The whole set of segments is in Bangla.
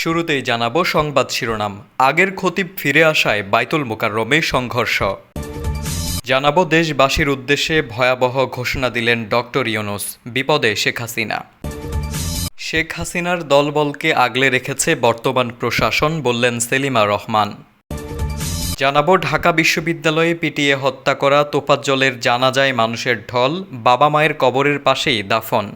শুরুতেই জানাব সংবাদ শিরোনাম। আগের খতিব ফিরে আসায় বাইতুল মোকাররমে সংঘর্ষ। জানাব দেশবাসীর উদ্দেশ্যে ভয়াবহ ঘোষণা দিলেন ডক্টর ইউনুস, বিপদে শেখ হাসিনা। শেখ হাসিনার দলবলকে আগলে রেখেছে বর্তমান প্রশাসন, বললেন সেলিমা রহমান। জানাব ঢাকা বিশ্ববিদ্যালয়ে পিটিয়ে হত্যা করা তোফাজ্জলের জানাজায় মানুষের ঢল, বাবা মায়ের কবরের পাশেই দাফন।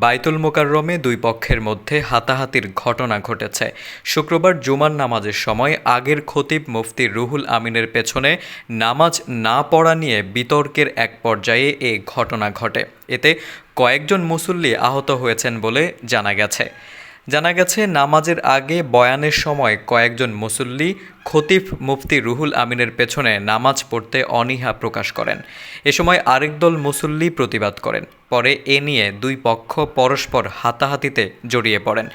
বাইতুল মোকাররমে দুই পক্ষের মধ্যে হাতাহাতির ঘটনা ঘটেছে। শুক্রবার জুমার নামাজের সময় আগের খতিব মুফতি রুহুল আমিনের পেছনে নামাজ না পড়া নিয়ে বিতর্কের এক পর্যায়ে এ ঘটনা ঘটে। এতে কয়েকজন মুসল্লি আহত হয়েছেন বলে জানা গেছে। জানা গেছে, নামাজের আগে বয়ানের সময় কয়েকজন মুসল্লি খতিফ মুফতি রুহুল আমিনের পেছনে নামাজ পড়তে অনীহা প্রকাশ করেন। এ সময় আরেক দল মুসল্লি প্রতিবাদ করেন। পরে এ নিয়ে দুই পক্ষ পরস্পর হাতাহাতিতে জড়িয়ে পড়েন।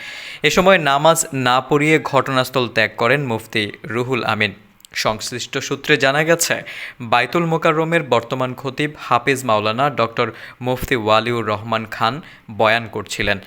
এ সময় নামাজ না পড়িয়ে ঘটনাস্থল ত্যাগ করেন মুফতি রুহুল আমিন। সংশ্লিষ্ট সূত্রে জানা গেছে, বাইতুল মোকাররমের বর্তমান খতিব হাফিজ মাওলানা ডক্টর মুফতি ওয়ালিউর রহমান খান বয়ান করছিলেন।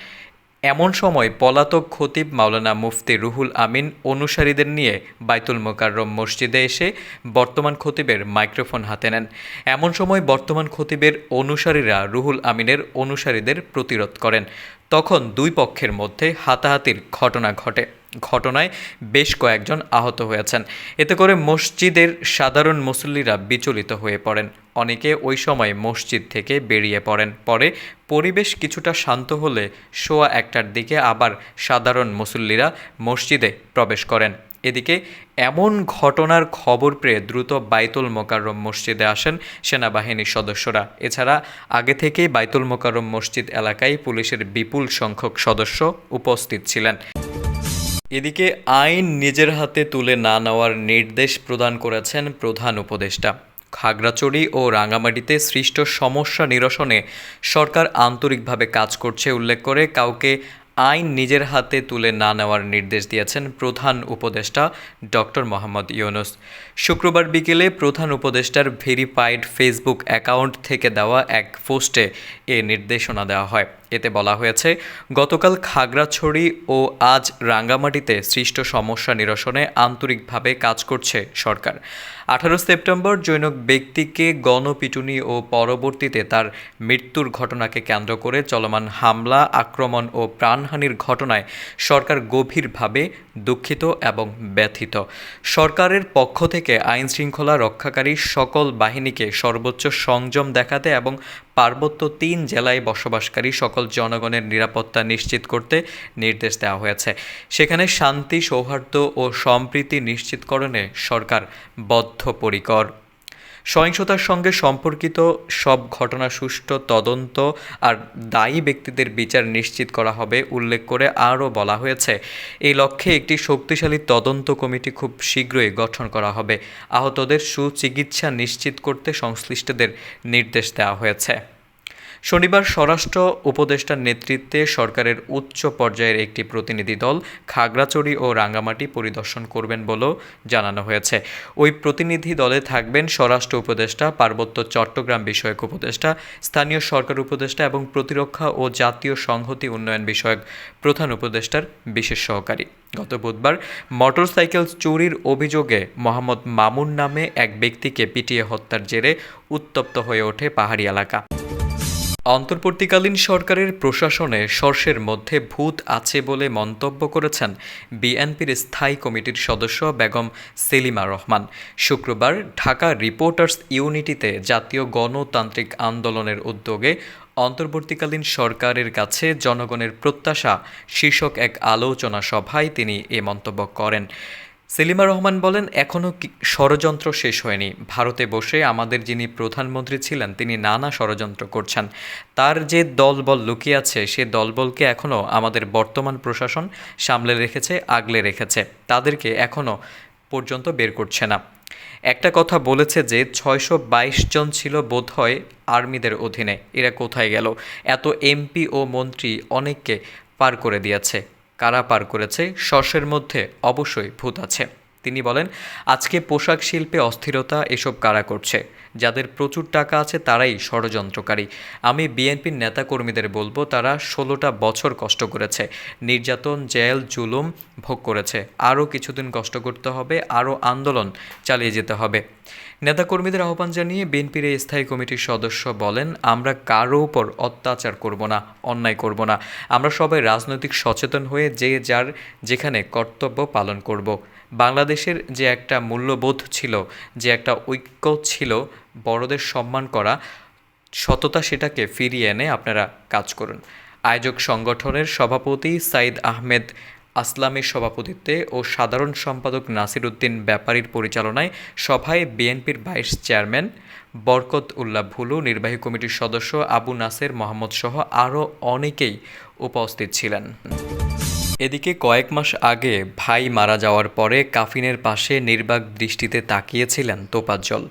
এমন সময় পলাতক খতিব মাওলানা মুফতি রুহুল আমিন অনুসারীদের নিয়ে বাইতুল মোকাররম মসজিদে এসে বর্তমান খতিবের মাইক্রোফোন হাতে নেন। এমন সময় বর্তমান খতিবের অনুসারীরা রুহুল আমিনের অনুসারীদের প্রতিরোধ করেন। তখন দুই পক্ষের মধ্যে হাতাহাতির ঘটনা ঘটে। ঘটনায় বেশ কয়েকজন আহত হয়েছেন। এতে করে মসজিদের সাধারণ মুসল্লিরা বিচলিত হয়ে পড়েন। অনেকে ওই সময় মসজিদ থেকে বেরিয়ে পড়েন। পরে পরিবেশ কিছুটা শান্ত হলে সোয়া একটার দিকে আবার সাধারণ মুসল্লিরা মসজিদে প্রবেশ করেন। এদিকে এমন ঘটনার খবর পেয়ে দ্রুত বাইতুল মোকাররম মসজিদে আসেন সেনাবাহিনীর সদস্যরা। এছাড়া আগে থেকেই বাইতুল মোকাররম মসজিদ এলাকায় পুলিশের বিপুল সংখ্যক সদস্য উপস্থিত ছিলেন। এদিকে আইন নিজের হাতে তুলে না নেওয়ার নির্দেশ প্রদান করেছেন প্রধান উপদেষ্টা। খাগড়াচড়ি ও রাঙামাটিতে সৃষ্ট সমস্যা নিরসনে সরকার আন্তরিকভাবে কাজ করছে উল্লেখ করে কাউকে আইন নিজের হাতে তুলে না নেওয়ার নির্দেশ দিয়েছেন প্রধান উপদেষ্টা ডক্টর মোহাম্মদ ইউনুস। শুক্রবার বিকেলে প্রধান উপদেষ্টার ভেরিফাইড ফেসবুক অ্যাকাউন্ট থেকে দেওয়া এক পোস্টে এ নির্দেশনা দেওয়া হয়। এতে বলা হয়েছে, গতকাল খাগড়াছড়ি ও আজ রাঙ্গামাটিতে সৃষ্ট সমস্যা নিরসনে আন্তরিকভাবে কাজ করছে সরকার। আঠারো সেপ্টেম্বর জৈনক ব্যক্তিকে গণপিটুনি ও পরবর্তীতে তার মৃত্যুর ঘটনাকে কেন্দ্র করে চলমান হামলা, আক্রমণ ও প্রাণহানির ঘটনায় সরকার গভীরভাবে দুঃখিত এবং ব্যথিত। সরকারের পক্ষ থেকে আইন শৃঙ্খলা রক্ষাকারী সকল বাহিনীকে সর্বোচ্চ সংযম দেখাতে এবং পার্বত্য তিন জেলায় বসবাসকারী সকল জনগণের নিরাপত্তা নিশ্চিত করতে নির্দেশ দেওয়া হয়েছে। সেখানে শান্তি, সৌহার্দ্য ও সম্প্রীতি নিশ্চিতকরণে সরকার বদ্ধপরিকর। সহিংসতার সঙ্গে সম্পর্কিত সব ঘটনা সুষ্ঠু, তদন্ত আর দায়ী ব্যক্তিদের বিচার নিশ্চিত করা হবে উল্লেখ করে আরও বলা হয়েছে। এই লক্ষ্যে একটি শক্তিশালী তদন্ত কমিটি খুব শীঘ্রই গঠন করা হবে। আহতদের সুচিকিৎসা নিশ্চিত করতে সংশ্লিষ্টদের নির্দেশ দেওয়া হয়েছে। শনিবার স্বরাষ্ট্র উপদেষ্টার নেতৃত্বে সরকারের উচ্চ পর্যায়ের একটি প্রতিনিধি দল খাগড়াচড়ি ও রাঙ্গামাটি পরিদর্শন করবেন বলেও জানানো হয়েছে। ওই প্রতিনিধি দলে থাকবেন স্বরাষ্ট্র উপদেষ্টা, পার্বত্য চট্টগ্রাম বিষয়ক উপদেষ্টা, স্থানীয় সরকার উপদেষ্টা এবং প্রতিরক্ষা ও জাতীয় সংহতি উন্নয়ন বিষয়ক প্রধান উপদেষ্টার বিশেষ সহকারী। গত বুধবার মোটরসাইকেল চুরির অভিযোগে মোহাম্মদ মামুন নামে এক ব্যক্তিকে পিটিয়ে হত্যার জেরে উত্তপ্ত হয়ে ওঠে পাহাড়ি এলাকা। অন্তর্বর্তীকালীন সরকারের প্রশাসনে সর্ষের মধ্যে ভূত আছে বলে মন্তব্য করেছেন বিএনপির স্থায়ী কমিটির সদস্য বেগম সেলিমা রহমান। শুক্রবার ঢাকা রিপোর্টার্স ইউনিটিতে জাতীয় গণতান্ত্রিক আন্দোলনের উদ্যোগে অন্তর্বর্তীকালীন সরকারের কাছে জনগণের প্রত্যাশা শীর্ষক এক আলোচনা সভায় তিনি এ মন্তব্য করেন। সেলিমা রহমান বলেন এখনও ষড়যন্ত্র শেষ হয়নি। ভারতে বসে আমাদের যিনি প্রধানমন্ত্রী ছিলেন, তিনি নানা ষড়যন্ত্র করছেন। তার যে দলবল লুকিয়ে আছে, সে দলবলকে এখনও আমাদের বর্তমান প্রশাসন সামলে রেখেছে, আগলে রেখেছে। তাদেরকে এখনও পর্যন্ত বের করছে না। একটা কথা বলেছে যে, ছয়শো বাইশ জন ছিল বোধহয় আর্মিদের অধীনে। এরা কোথায় গেল? এত এমপি ও মন্ত্রী অনেককে পার করে দিয়েছে। কারা পার করেছে? শসের মধ্যে অবশ্যই ভূত আছে। তিনি বলেন, আজকে পোশাক শিল্পে অস্থিরতা, এসব কারা করছে? যাদের প্রচুর টাকা আছে তারাই ষড়যন্ত্রকারী। আমি বিএনপির নেতাকর্মীদের বলব, তারা ষোলোটা বছর কষ্ট করেছে। নির্যাতন, জেল, জুলুম ভোগ করেছে। আরও কিছুদিন কষ্ট করতে হবে, আরও আন্দোলন চালিয়ে যেতে হবে। নেতাকর্মীদের আহ্বান জানিয়ে বিএনপির এই স্থায়ী কমিটির সদস্য বলেন, আমরা কারও উপর অত্যাচার করব না, অন্যায় করব না। আমরা সবাই রাজনৈতিক সচেতন হয়ে যে যার যেখানে কর্তব্য পালন করব। বাংলাদেশের যে একটা মূল্যবোধ ছিল, যে একটা ঐক্য ছিল, বড়দের সম্মান করা, সততা সেটাকে ফিরিয়ে এনে আপনারা কাজ করুন। আয়োজক সংগঠনের সভাপতি সাইদ আহমেদ আসলামের সভাপতিত্বে ও সাধারণ সম্পাদক নাসির উদ্দিন ব্যাপারীর পরিচালনায় সভায় বিএনপির ভাইস চেয়ারম্যান বরকত উল্লাহ ভুলু, নির্বাহী কমিটির সদস্য আবু নাসের মোহাম্মদ সহ আরও অনেকেই উপস্থিত ছিলেন। এদিকে কয়েক মাস আগে ভাই মারা যাওয়ার পরে কাফিনের পাশে নির্বাক দৃষ্টিতে তাকিয়েছিলেন তোপাজ্জল।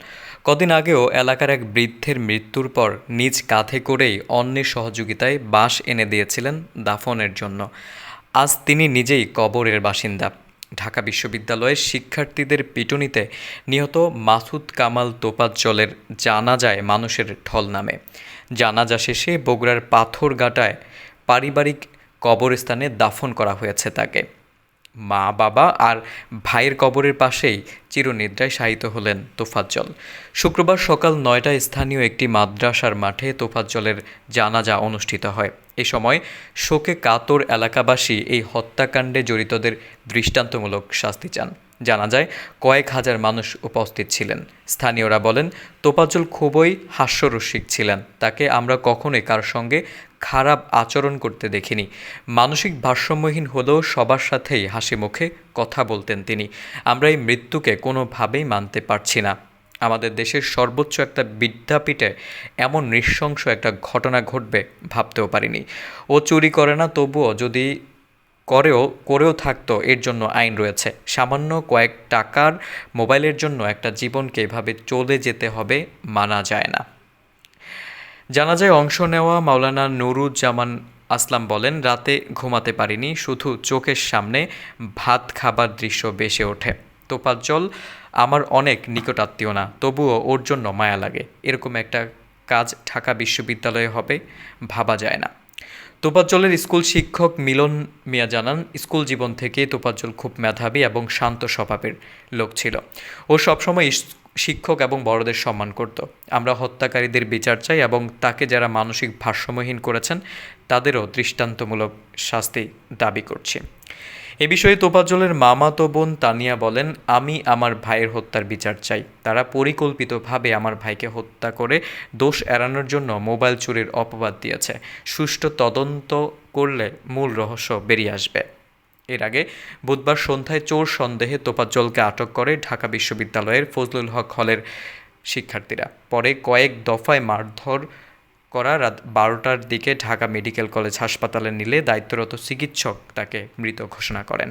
কদিন আগেও এলাকার এক বৃদ্ধের মৃত্যুর পর নিজ কাঁধে করেই অন্যের সহযোগিতায় বাঁশ এনে দিয়েছিলেন দাফনের জন্য। আজ তিনি নিজেই কবরের বাসিন্দা। ঢাকা বিশ্ববিদ্যালয়ের শিক্ষার্থীদের পিটুনিতে নিহত মাসুদ কামাল তোপাজ্জলের জানাজায় মানুষের ঢল নামে। জানাজা শেষে বগুড়ার পাথরঘাটায় পারিবারিক কবরস্থানে দাফন করা হয়েছে তাকে। মা, বাবা আর ভাইয়ের কবরের পাশেই চিরনিদ্রায় শায়িত হলেন তোফাজ্জল। শুক্রবার সকাল নয়টায় স্থানীয় একটি মাদ্রাসার মাঠে তোফাজ্জলের জানাজা অনুষ্ঠিত হয়। এ সময় শোকে কাতর এলাকাবাসী এই হত্যাকাণ্ডে জড়িতদের দৃষ্টান্তমূলক শাস্তি চান। জানা যায়, কয়েক হাজার মানুষ উপস্থিত ছিলেন। স্থানীয়রা বলেন তোপাজ্জল খুবই হাস্যরসিক ছিলেন। তাকে আমরা কখনোই কার সঙ্গে খারাপ আচরণ করতে দেখিনি। মানসিক ভারসাম্যহীন হলেও সবার সাথেই হাসি মুখে কথা বলতেন তিনি। আমরা এই মৃত্যুকে কোনোভাবেই মানতে পারছি না। আমাদের দেশের সর্বোচ্চ একটা বিদ্যাপীঠে এমন নৃশংস একটা ঘটনা ঘটবে ভাবতেও পারিনি। ও চুরি করে না, তবুও যদি করেও করেও থাকতো, এর জন্য আইন রয়েছে। সামান্য কয়েক টাকার মোবাইলের জন্য একটা জীবনকে এভাবে চলে যেতে হবে মানা যায় না। জানাজায় অংশ নেওয়া মাওলানা নুরুজ্জামান আসলাম বলেন, রাতে ঘুমাতে পারিনি, শুধু চোখের সামনে ভাত খাবার দৃশ্য বেসে ওঠে। তোপাজ্জল আমার অনেক নিকটাত্মীয় না, তবুও ওর জন্য মায়া লাগে। এরকম একটা কাজ ঢাকা বিশ্ববিদ্যালয়ে হবে ভাবা যায় না। তোপাজ্জলের স্কুল শিক্ষক মিলন মিয়া জানান, স্কুল জীবন থেকে তোপাজ্জল খুব মেধাবী এবং শান্ত স্বভাবের লোক ছিল। ও সবসময় শিক্ষক এবং বড়দের সম্মান করত। আমরা হত্যাকারীদের বিচার চাই এবং তাকে যারা মানসিক ভারসাম্যহীন করেছেন, তাদেরও দৃষ্টান্তমূলক শাস্তি দাবি করছি। এ বিষয়ে তোপাজ্জলের মামাতো বোন তানিয়া বলেন, আমি আমার ভাইয়ের হত্যার বিচার চাই। তারা পরিকল্পিতভাবে আমার ভাইকে হত্যা করে দোষ এড়ানোর জন্য মোবাইল চুরির অপবাদ দিয়েছে। সুষ্ঠু তদন্ত করলে মূল রহস্য বেরিয়ে আসবে। এর আগে বুধবার সন্ধ্যায় চোর সন্দেহে তোপাজ্জলকে আটক করে ঢাকা বিশ্ববিদ্যালয়ের ফজলুল হক হলের শিক্ষার্থীরা। পরে কয়েক দফায় মারধর করা রাত বারোটার দিকে ঢাকা মেডিকেল কলেজ হাসপাতালে নিলে দায়িত্বরত চিকিৎসক তাকে মৃত ঘোষণা করেন।